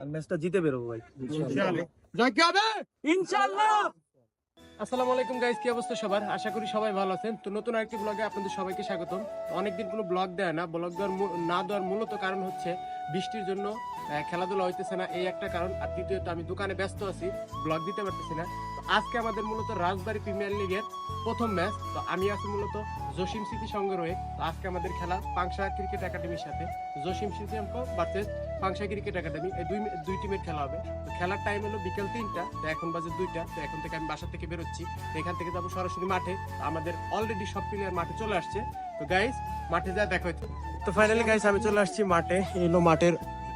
আর ম্যাচটা জিতে বেরোবো ভাই। ইনশাআল্লাহ। আসসালামু আলাইকুম গাইস কি অবস্থা সবার? আশা করি সবাই ভালো আছেন। তো নতুন আরেকটি ব্লগে আপনাদের সবাইকে স্বাগতম। অনেকদিন কোনো ব্লগ দেয় না। ব্লগ দেওয়ার না দেওয়ার মূলত কারণ হচ্ছে বৃষ্টির জন্য খেলাধুলা হইতেছে না এই একটা কারণ। আর দ্বিতীয়ত আমি দোকানে ব্যস্ত আছি ব্লগ দিতে পারতেছি না। আজকে আমাদের মূলত রাজবাড়ী প্রিমিয়ার লিগের প্রথম ম্যাচ তো আমি আছি মূলত জসিম স্মৃতি সঙ্গে রয়ে তো আজকে আমাদের খেলা পাংশা ক্রিকেট একাডেমির সাথে। জসিম স্মৃতি অঙ্ক ভার্সেস পাংশা ক্রিকেট একাডেমি এই দুই দুই টিমের খেলা হবে। তো খেলার টাইম হলো বিকেল তিনটা, তো এখন বাজে দুইটা, তো এখন থেকে আমি বাসা থেকে বেরোচ্ছি। তো এখান থেকে যাব সরাসরি মাঠে। আমাদের অলরেডি সব প্লেয়ার মাঠে চলে আসছে। তো গাইস মাঠে যা দেখা তো ফাইনালি গাইস আমি চলে আসছি মাঠে। এলো মাঠের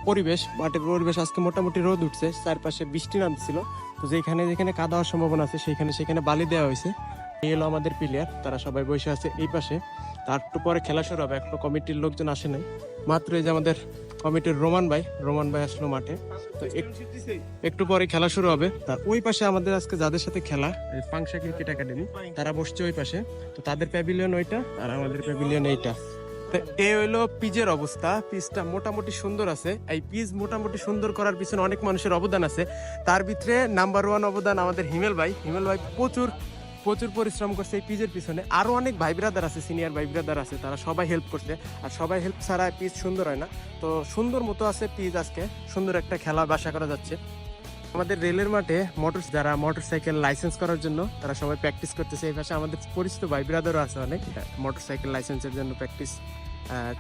পরিবেশ। মাঠের পরিবেশ আজকে মোটামুটি রোদ উঠছে। চারপাশে বৃষ্টি নামছিল। তো যেখানে যেখানে কাদা হওয়ার সম্ভাবনা আছে, সেখানে সেখানে বালি দেওয়া হয়েছে। এই হলো আমাদের প্লেয়ার তারা সবাই বসে আছে এই পাশে। তার পরে খেলা শুরু হবে। এখনও কমিটির লোকজন আসে নাই। মাত্র এই যে আমাদের কমিটির রোমান ভাই রোমান ভাই আসলো মাঠে। তো একটু পরে খেলা শুরু হবে। তার ওই পাশে আমাদের আজকে যাদের সাথে খেলা পাংশা ক্রিকেট একাডেমি, তারা বসছে ওই পাশে। তো তাদের প্যাভিলিয়ন ওইটা আর আমাদের প্যাভিলিয়ন এইটা। তো এই হইল পিজের অবস্থা। পিচটা মোটামুটি সুন্দর আছে। এই পিচ মোটামুটি সুন্দর করার পিছনে অনেক মানুষের অবদান আছে। তার ভিতরে নাম্বার ওয়ান অবদান আমাদের হিমেল ভাই। হিমেল ভাই প্রচুর প্রচুর পরিশ্রম করছে এই পিজের পিছনে। আরও অনেক ভাই ব্রাদার আছে সিনিয়র ভাই ব্রাদার আছে তারা সবাই হেল্প করছে। আর সবাই হেল্প ছাড়া পিচ সুন্দর হয় না। তো সুন্দর মতো আছে পিচ আজকে। সুন্দর একটা খেলা বাসা করা যাচ্ছে। আমাদের রেলের মাঠে মোটর যারা মোটর সাইকেল লাইসেন্স করার জন্য তারা সবাই প্র্যাকটিস করতেছে। এই পাশে আমাদের পরিচিত ভাই ব্রাদারও আছে অনেক। মোটর সাইকেল লাইসেন্সের জন্য প্র্যাকটিস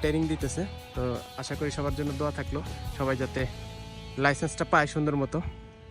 ট্রেনিং দিতেছে। তো আশা করি সবার জন্য দোয়া থাকল। সবাই যাতে লাইসেন্সটা পায় সুন্দর মতো।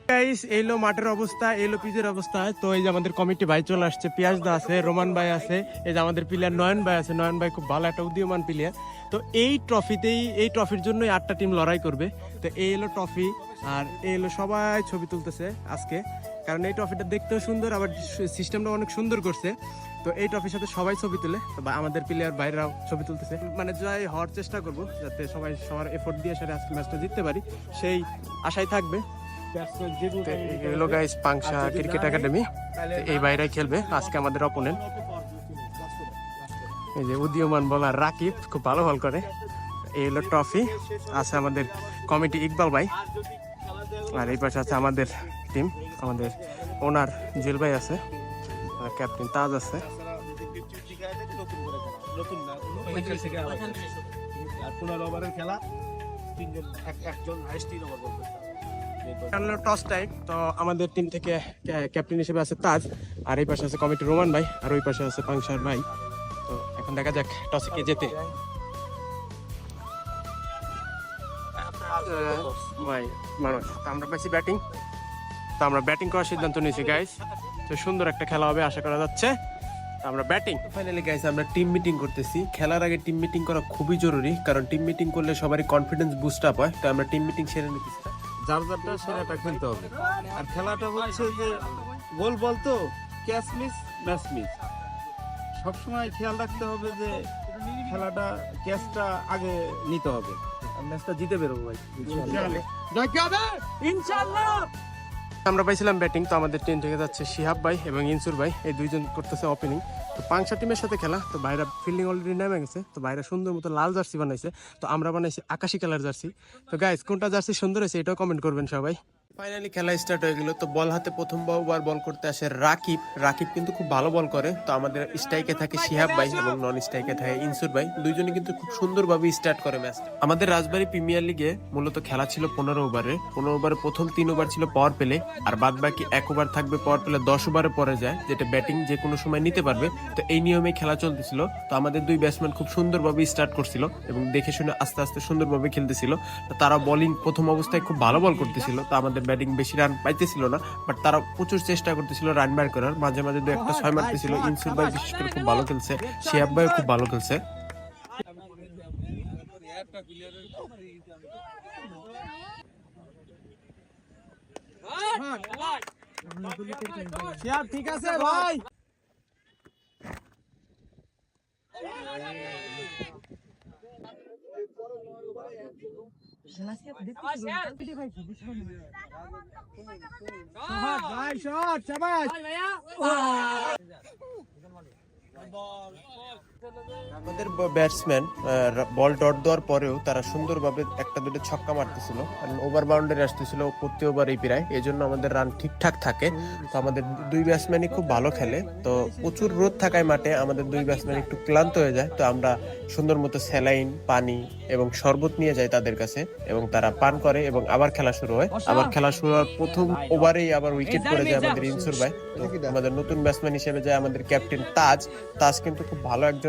গাইস এইলো মাঠের অবস্থা এইলো পিজের অবস্থা। তো এই যে আমাদের কমিটি ভাই চলে আসছে, পিয়াজ দা আছে, রোমান ভাই আছে, এই যে আমাদের প্লেয়ার নয়ন ভাই আছে, নয়ন ভাই খুব ভালো একটা উদীয়মান প্লেয়ার তো এই ট্রফিতেই এই ট্রফির জন্যই আটটা টিম লড়াই করবে। তো এই এলো ট্রফি আর এই এলো সবাই ছবি তুলতেছে আজকে। কারণ এই ট্রফিটা দেখতেও সুন্দর, আবার সিস্টেমটা অনেক সুন্দর করছে। তো এই ট্রফির সাথে সবাই ছবি তুলে। বা- আমাদের প্লেয়ার বাইরেরাও ছবি তুলতেছে। মানে জয় হওয়ার চেষ্টা করব, যাতে সবাই সবার এফোর্ট দিয়ে সাথে আজকে ম্যাচটা জিততে পারি। সেই আশাই থাকবে। হলো গাইস পাংশা ক্রিকেট একাডেমি এই বাইরে খেলবে আজকে আমাদের অপোনেন্ট এই যে উদীয়মান বলার রাকিব খুব ভালো বল করে। এই হলো ট্রফি আছে আমাদের কমিটি ইকবাল ভাই। আর এই পাশে আছে আমাদের টিম আমাদের ওনার জুয়েল ভাই আছে আর ক্যাপ্টেন তাজ আছে। আর পনেরো ওভারের খেলা তিনজন একজন হাইস্ট তিন ওভার হবে। টস টাইম তো আমাদের টিম থেকে ক্যাপ্টেন হিসেবে আছে তাজ, আর এই পাশে আছে কমিটি রোমান ভাই, আর ওই পাশে আছে পাংশার ভাই। তো এখন দেখা যাক টসে কে মানুষ আমরা পাইছি ব্যাটিং তো আমরা ব্যাটিং করার সিদ্ধান্ত নিয়েছি গাইস তো সুন্দর একটা খেলা হবে, আশা করা যাচ্ছে। আমরা ব্যাটিং ফাইনালি গাইস আমরা টিম মিটিং করতেছি। খেলার আগে টিম মিটিং করা খুবই জরুরি, কারণ টিম মিটিং করলে সবারই কনফিডেন্স বুস্ট আপ হয়। তো আমরা টিম মিটিং সেরে নিতেছি। যার যারটা সেরাটা খেলতে হবে। আর খেলাটা হচ্ছে যে গোল বল তো ক্যাচ মিস ম্যাচ মিস। সবসময় খেয়াল রাখতে হবে যে খেলাটা ক্যাচটা আগে নিতে হবে। আর ম্যাচটা জিতে বেরোবো ভাই ইনশাল্লাহ। ইনশাআল্লাহ আমরা পাইছিলাম ব্যাটিং, তো আমাদের টিম থেকে যাচ্ছে শিহাব ভাই এবং ইনসুর ভাই। এই দুইজন করতেছে ওপেনিং তো পাংশা টিমের সাথে খেলা, তো বাইরা ফিল্ডিং অলরেডি নেমে গেছে, তো ভাইরা সুন্দর মতো লাল জার্সি বানাইছে, তো আমরা বানাইছি আকাশি কালার জার্সি তো গাইজ কোনটা জার্সি সুন্দর হয়েছে এটাও কমেন্ট করবেন সবাই। ফাইনালি খেলা স্টার্ট হয়ে গেল, তো বল হাতে প্রথম বার বল করতে আসে রাকিব। রাকিব কিন্তু খুব ভালো বল করে, তো আমাদের স্ট্রাইকে থাকে শিহাব ভাই এবং নন স্ট্রাইকে থাকে ইনসুর ভাই। দুইজনে কিন্তু খুব সুন্দরভাবে স্টার্ট করে ম্যাচ আমাদের রাজবাড়ী প্রিমিয়ার লিগে মূলত খেলা ছিল পনেরো ওভারে পনেরো ওভারে প্রথম তিন ওভার ছিল পাওয়ার পেলে আর বাদ বাকি এক ওভার থাকবে পাওয়ার পেলে দশ ওভারে পরে যায়, যেটা ব্যাটিং যে কোনো সময় নিতে পারবে। তো এই নিয়মে খেলা চলতেছিল। তো আমাদের দুই ব্যাটসম্যান খুব সুন্দরভাবে স্টার্ট করছিল এবং দেখে শুনে আস্তে আস্তে সুন্দরভাবে খেলতেছিল। তারা বোলিং প্রথম অবস্থায় খুব ভালো বল করতেছিল। তো আমাদের ব্যাটিং বেশি রান পাইতেছিল না বাট তারা প্রচুর চেষ্টা করতেছিল রান বার করার। মাঝে মাঝে দু একটা ছয় মারতেছিল। ইনসুর ভাই বিশেষ করে খুব ভালো খেলছে। শিয়াব ভাই খুব ভালো খেলছে। ঠিক আছে ভাই। ভাই শট শাবাশ আমাদের ব্যাটসম্যান বল ডট দেওয়ার পরেও তারা সুন্দরভাবে একটা দুটো ছক্কা মারতেছিল ওভার বাউন্ডারি আসতেছিল প্রতি ওভারেই প্রায়। এই জন্য আমাদের রান ঠিকঠাক থাকে। তো আমাদের দুই ব্যাটসম্যানই খুব ভালো খেলে। তো প্রচুর রোদ থাকায় মাঠে আমাদের দুই ব্যাটসম্যান একটু ক্লান্ত হয়ে যায়। তো আমরা সুন্দর মতো স্যালাইন, পানি এবং শরবত নিয়ে যাই তাদের কাছে এবং তারা পান করে এবং আবার খেলা শুরু হয়। আবার খেলা শুরু হওয়ার প্রথম ওভারেই আবার উইকেট পড়ে যায় আমাদের ইনসুর ভাই। আমাদের নতুন ব্যাটসম্যান হিসেবে যায় আমাদের ক্যাপ্টেন তাজ। তাজ কিন্তু খুব ভালো একজন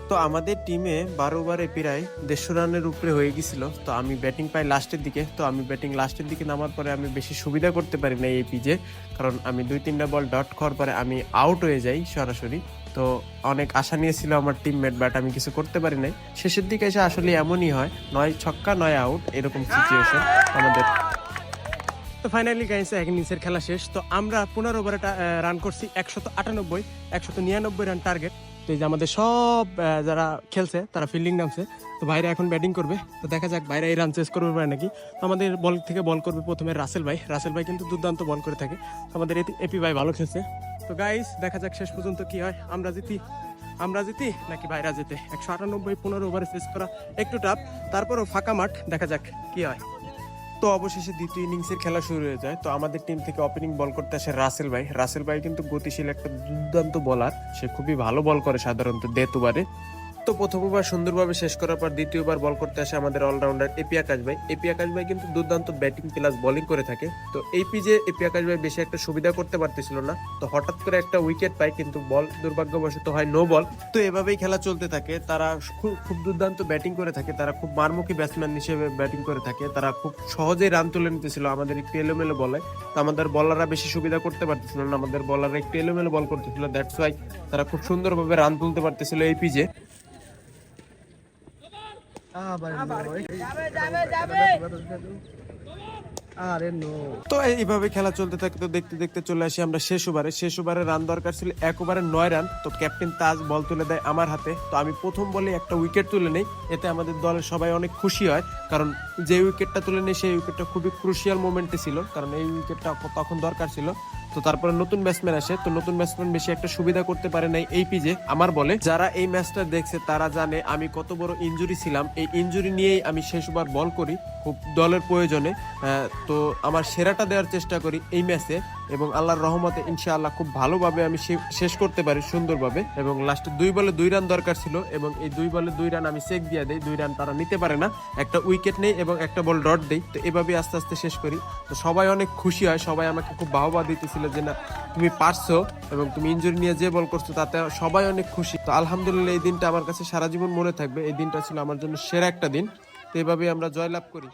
তো আমাদের টিমে বারো ওভারে প্রায় দেড়শো রানের উপরে হয়ে গেছিল তো আমি ব্যাটিং পাই লাস্টের দিকে। তো আমি ব্যাটিং লাস্টের দিকে নামার পরে আমি বেশি সুবিধা করতে পারি না এই পিজে কারণ আমি দুই তিনটা বল ডট খাওয়ার পরে আমি আউট হয়ে যাই সরাসরি। তো অনেক আশা নিয়েছিল আমার টিমমেট বাট আমি কিছু করতে পারি নাই। শেষের দিকে এসে আসলে এমনই হয়, নয় ছক্কা, নয় আউট এরকম সিচুয়েশন আমাদের। তো ফাইনালি গাইছে এক ইনিংসের খেলা শেষ। তো আমরা পনেরো ওভারে রান করছি, একশত আটানব্বই, একশত নিরানব্বই রান টার্গেট তো এই যে আমাদের সব যারা খেলছে, তারা ফিল্ডিং নামছে। তো বাইরে এখন ব্যাটিং করবে। তো দেখা যাক বাইরে এই রান চেস করবে পারে নাকি। তো আমাদের বল থেকে বল করবে প্রথমে রাসেল ভাই। রাসেল ভাই কিন্তু দুর্দান্ত বল করে থাকে। আমাদের এপি- এপি ভাই ভালো খেলছে। তো গাইস দেখা যাক শেষ পর্যন্ত কি হয়। আমরা জিতি। আমরা জিতি নাকি বাইরা জিতে? একশো আটানব্বই, পনেরো ওভারে শেষ করা একটু টাফ তারপরও ফাঁকা মাঠ, দেখা যাক কি হয়। তো অবশেষে দ্বিতীয় ইনিংসের খেলা শুরু হয়ে যায়। তো আমাদের টিম থেকে ওপেনিং বল করতে আসে রাসেল ভাই। রাসেল ভাই কিন্তু গতিশীল একটা দুর্দান্ত বলার সে খুবই ভালো বল করে সাধারণত ডেথ ওভারে তো প্রথম ওভার সুন্দরভাবে শেষ করার পর দ্বিতীয়বার বল করতে আসে আমাদের অলরাউন্ডার এপি আকাশ ভাই। এপি আকাশ ভাই কিন্তু দুর্দান্ত ব্যাটিং প্লাস বোলিং করে থাকে। তো এই পিজে এপি আকাশ ভাই বেশি একটা সুবিধা করতে পারতেছিল না। তো হঠাৎ করে একটা উইকেট পায় কিন্তু বল দুর্ভাগ্যবশত হয় নো বল তো এভাবেই খেলা চলতে থাকে। তারা খুব খুব দুর্দান্ত ব্যাটিং করে থাকে। তারা খুব মারমুখী ব্যাটসম্যান হিসেবে ব্যাটিং করে থাকে। তারা খুব সহজেই রান তুলে নিতেছিল আমাদের একটু এলোমেলো বলে। তো আমাদের বলাররা বেশি সুবিধা করতে পারতেছিল না। আমাদের বলাররা একটু এলোমেলো বল করতেছিল। দ্যাটস ওয়াই তারা খুব সুন্দরভাবে রান তুলতে পারতেছিল এই পিজে তো এইভাবে খেলা চলতে থাকে তো দেখতে দেখতে চলে আসি আমরা শেষ ওভারে। শেষ ওভারে রান দরকার ছিল, এক ওভারে নয় রান। তো ক্যাপ্টেন তাজ বল তুলে দেয় আমার হাতে। তো আমি প্রথম বলে একটা উইকেট তুলে নেই। এতে আমাদের দলের সবাই অনেক খুশি হয়, কারণ যে উইকেটটা তুলে নেই সেই উইকেটটা খুবই ক্রুশিয়াল মোমেন্টে ছিল, কারণ এই উইকেটটা তখন দরকার ছিল। তো তারপরে নতুন ব্যাটসম্যান আসে, তো নতুন ব্যাটসম্যান বেশি একটা সুবিধা করতে পারে নাই এই পিজে। আমার বলে, যারা এই ম্যাচটা দেখছে, তারা জানে আমি কত বড় ইঞ্জুরি ছিলাম। এই ইঞ্জুরি নিয়েই আমি শেষবার বল করি, খুব দলের প্রয়োজনে। তো আমার সেরাটা দেওয়ার চেষ্টা করি এই ম্যাচে এবং আল্লাহর রহমতে ইনশাআল্লাহ খুব ভালোভাবে আমি শেষ করতে পারি সুন্দরভাবে। এবং লাস্টে দুই বলে দুই রান দরকার ছিল এবং এই দুই বলে দুই রান আমি চেক দিয়ে দেই, দুই রান তারা নিতে পারে না। একটা উইকেট নেই এবং একটা বল ডট দেই, তো এভাবে আস্তে আস্তে শেষ করি। তো সবাই অনেক খুশি হয়, সবাই আমাকে খুব বাহবা দিতেছিল যে, না, তুমি পারছ এবং তুমি ইঞ্জুরি নিয়ে যে বল করছ তাতে সবাই অনেক খুশি। তো আলহামদুলিল্লাহ এই দিনটা আমার কাছে সারা জীবন মনে থাকবে। এই দিনটা ছিল আমার জন্য সেরা একটা দিন। তো এভাবে আমরা জয়লাভ করি।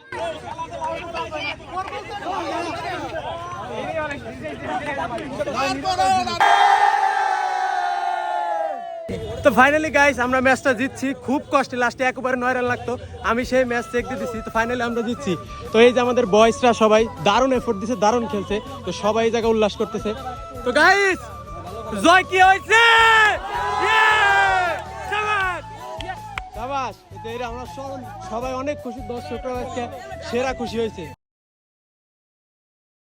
তো ফাইনালি গাইস আমরা ম্যাচটা জিতছি। খুব কষ্টে লাস্টে একবারে নয় রান লাগতো। আমি সেই ম্যাচ চেক দিচ্ছি তো ফাইনালি আমরা জিতছি। তো এই যে আমাদের বয়েসরা সবাই দারুণ এফোর্ট দিছে, দারুণ খেলছে। তো সবাই এই জায়গায় উল্লাস করতেছে। তো গাইস জয় কি হয়েছে? আমরা সবাই অনেক খুশি। দর্শকরা সেরা খুশি হয়েছে।